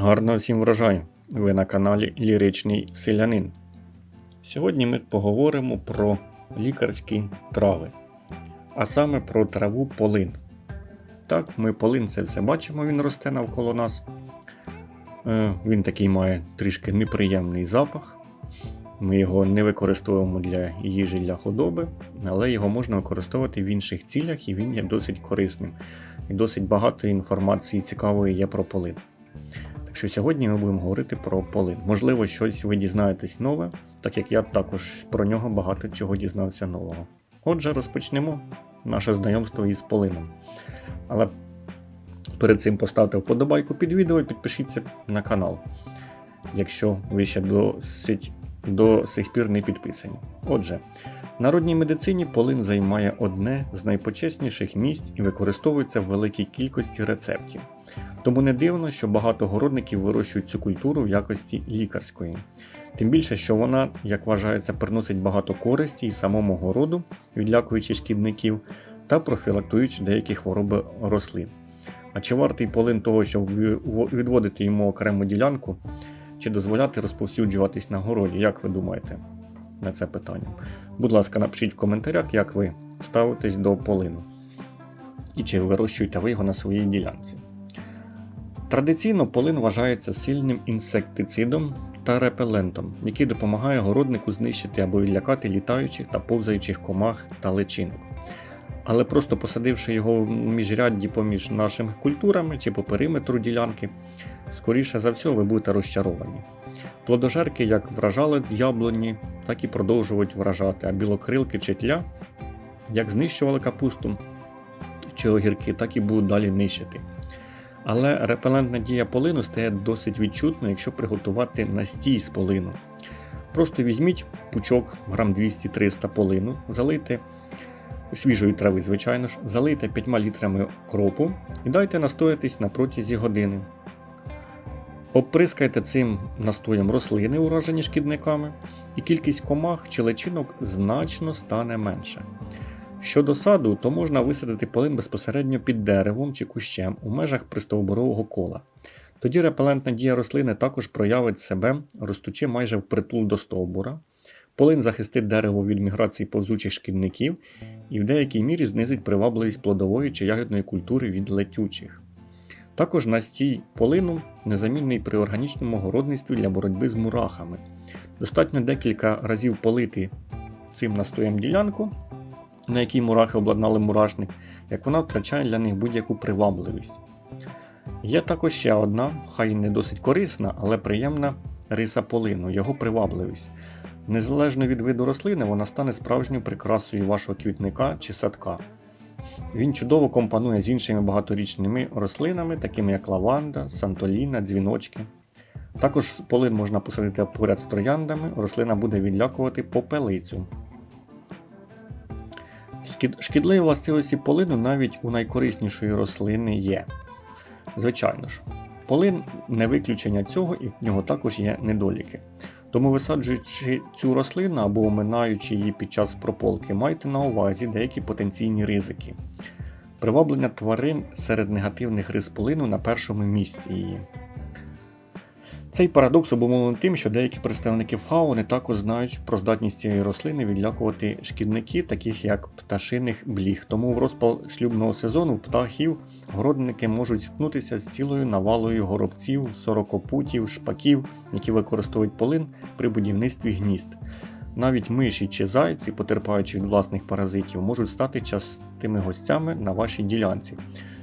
Гарного всім врожаю! Ви на каналі Ліричний Селянин. Сьогодні ми поговоримо про лікарські трави, а саме про траву полин. Так, ми полин це все бачимо, він росте навколо нас. Е, Він такий має трішки неприємний запах. Ми його не використовуємо для їжі для худоби, але його можна використовувати в інших цілях і він є досить корисним. І досить багато інформації цікавої є про полин. Що сьогодні ми будемо говорити про полин. Можливо, щось ви дізнаєтесь нове, так як я також про нього багато чого дізнався нового. Отже, розпочнемо наше знайомство із полином. Але перед цим поставте вподобайку під відео і підпишіться на канал, якщо ви ще досить до сих пір не підписані. Отже, народній медицині полин займає одне з найпочесніших місць і використовується в великій кількості рецептів. Тому не дивно, що багато городників вирощують цю культуру в якості лікарської. Тим більше, що вона, як вважається, приносить багато користі і самому городу, відлякуючи шкідників та профілактуючи деякі хвороби рослин. А чи вартий полин того, щоб відводити йому окрему ділянку, чи дозволяти розповсюджуватись на городі, як ви думаєте на це питання? Будь ласка, напишіть в коментарях, як ви ставитесь до полину. І чи вирощуєте ви його на своїй ділянці. Традиційно полин вважається сильним інсектицидом та репелентом, який допомагає городнику знищити або відлякати літаючих та повзаючих комах та личинок. Але просто посадивши його в міжрядді поміж нашими культурами чи по периметру ділянки, скоріше за все, ви будете розчаровані. Плодожерки як вражали яблуні, так і продовжують вражати, а білокрилки чи тля як знищували капусту чи огірки, так і будуть далі нищити. Але репелентна дія полину стає досить відчутною, якщо приготувати настій з полину. Просто візьміть пучок грам 200-300 полину, залийте свіжої трави, звичайно ж, залийте 5 літрами кропу і дайте настоятись на протязі години. Обприскайте цим настоєм рослини, уражені шкідниками, і кількість комах чи личинок значно стане менше. Щодо саду, то можна висадити полин безпосередньо під деревом чи кущем у межах пристовборового кола. Тоді репелентна дія рослини також проявить себе, ростучи майже впритул до стовбура. Полин захистить дерево від міграції повзучих шкідників і в деякій мірі знизить привабливість плодової чи ягідної культури від летючих. Також настій полину незамінний при органічному городництві для боротьби з мурахами. Достатньо декілька разів полити цим настоєм ділянку, на якій мурахи обладнали мурашник, як вона втрачає для них будь-яку привабливість. Є також ще одна, хай не досить корисна, але приємна риса полину, його привабливість. Незалежно від виду рослини, вона стане справжньою прикрасою вашого квітника чи садка. Він чудово компонує з іншими багаторічними рослинами, такими як лаванда, сантоліна, дзвіночки. Також полин можна посадити поряд з трояндами, рослина буде відлякувати попелицю. Шкідливі властивості полину навіть у найкориснішої рослини є. Звичайно ж, полин не виключення цього, і в нього також є недоліки. Тому, висаджуючи цю рослину або оминаючи її під час прополки, майте на увазі деякі потенційні ризики. Приваблення тварин серед негативних рис полину на першому місці її. Цей парадокс обумовлений тим, що деякі представники фауни також знають про здатність цієї рослини відлякувати шкідників, таких як пташиних бліг. Тому в розпал шлюбного сезону в птахів городники можуть зіткнутися з цілою навалою горобців, сорокопутів, шпаків, які використовують полин при будівництві гнізд. Навіть миші чи зайці, потерпаючи від власних паразитів, можуть стати частими гостями на вашій ділянці,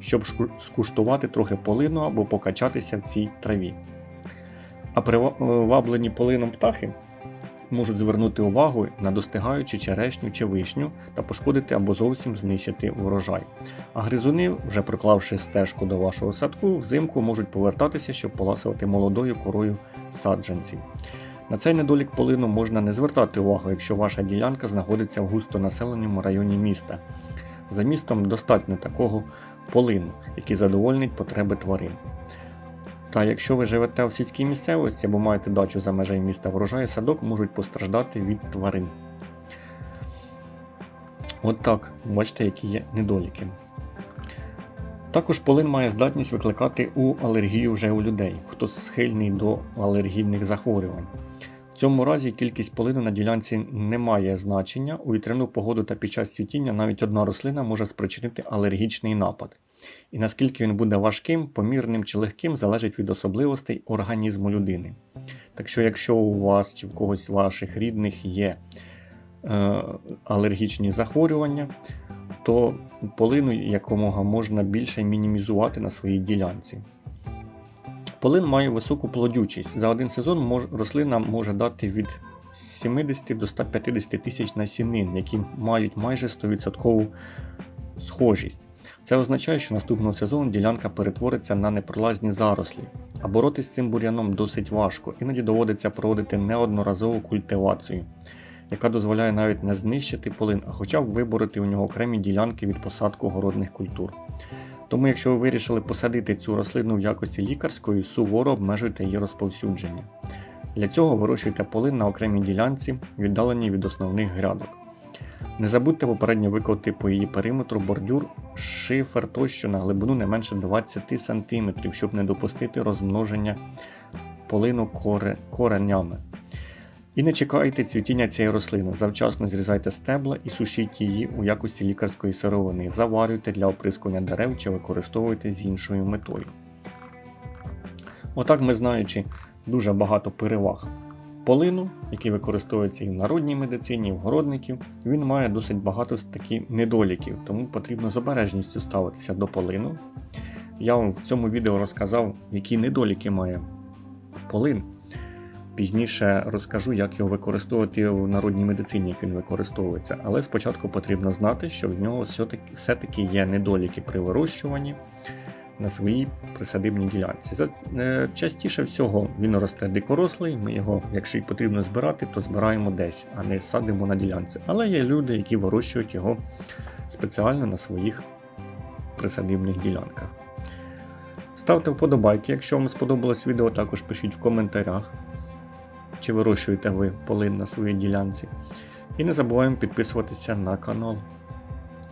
щоб скуштувати трохи полину або покачатися в цій траві. А приваблені полином птахи можуть звернути увагу на достигаючу черешню чи вишню та пошкодити або зовсім знищити врожай. А гризуни, вже проклавши стежку до вашого садку, взимку можуть повертатися, щоб поласувати молодою корою саджанців. На цей недолік полину можна не звертати увагу, якщо ваша ділянка знаходиться в густонаселеному районі міста. За містом достатньо такого полину, який задовольнить потреби тварин. Та якщо ви живете в сільській місцевості або маєте дачу за межею міста врожай, садок можуть постраждати від тварин. От так, бачите, які є недоліки. Також полин має здатність викликати у алергію вже у людей, хто схильний до алергійних захворювань. В цьому разі кількість полину на ділянці не має значення. У вітряну погоду та під час цвітіння навіть одна рослина може спричинити алергічний напад. І наскільки він буде важким, помірним чи легким, залежить від особливостей організму людини. Так що, якщо у вас чи в когось з ваших рідних є е, алергічні захворювання, то полину якомога можна більше мінімізувати на своїй ділянці. Полин має високу плодючість. За один сезон мож, рослина може дати від 70 до 150 тисяч насінин, які мають майже 100% схожість. Це означає, що наступного сезону ділянка перетвориться на непролазні зарослі, а боротися з цим бур'яном досить важко, іноді доводиться проводити неодноразову культивацію, яка дозволяє навіть не знищити полин, а хоча б виборити у нього окремі ділянки від посадку городних культур. Тому, якщо ви вирішили посадити цю рослину в якості лікарської, суворо обмежуйте її розповсюдження. Для цього вирощуйте полин на окремій ділянці, віддаленій від основних грядок. Не забудьте попередньо викопати по її периметру бордюр, шифер тощо на глибину не менше 20 см, щоб не допустити розмноження полину коре... коренями. І не чекайте цвітіння цієї рослини. Завчасно зрізайте стебла і сушіть її у якості лікарської сировини. Заварюйте для оприскування дерев чи використовуйте з іншою метою. Отак ми знаючи дуже багато переваг полину, який використовується і в народній медицині, і в городників, він має досить багато таких недоліків, тому потрібно з обережністю ставитися до полину. Я вам в цьому відео розказав, які недоліки має полин. Пізніше розкажу, як його використовувати в народній медицині, як він використовується. Але спочатку потрібно знати, що в нього все-таки є недоліки при вирощуванні на своїй присадибній ділянці. Е, частіше всього він росте дикорослий, ми його, якщо й потрібно збирати, то збираємо десь, а не садимо на ділянці. Але є люди, які вирощують його спеціально на своїх присадибних ділянках. Ставте вподобайки, якщо вам сподобалось відео, також пишіть в коментарях, чи вирощуєте ви полин на своїй ділянці. І не забуваємо підписуватися на канал.